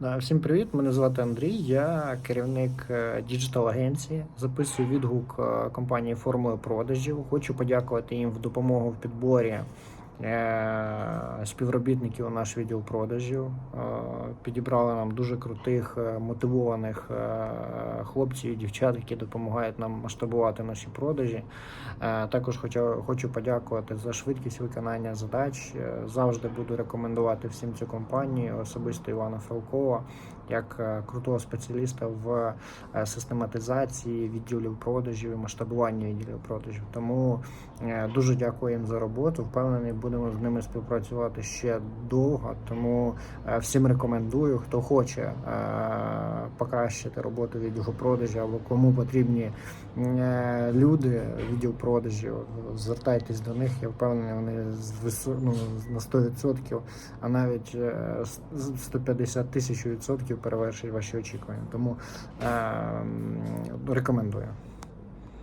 Всім привіт! Мене звати Андрій. Я керівник діджитал агенції. Записую відгук е, компанії Формули продажів. Хочу подякувати їм в допомогу в підборі співробітників у наш відділ продажів. Е, Підібрали нам дуже крутих, е, мотивованих е, хлопців і дівчат, які допомагають нам масштабувати наші продажі. Е, Також хочу, подякувати за швидкість виконання задач. Е, Завжди буду рекомендувати всім цю компанію, особисто Івана Фролкова, як е, крутого спеціаліста в е, систематизації відділів продажів і масштабуванні відділів продажів. Тому е, дуже дякую їм за роботу. Впевнений, будемо з ними співпрацювати ще довго. Тому е, всім рекомендую, хто хоче е, покращити роботу відділу продажів або кому потрібні е, люди відділ продажів. Звертайтесь до них. Я впевнений, вони з ну, на 100%, а навіть е, с- 150 тисяч відсотків перевершують ваші очікування. Тому рекомендую.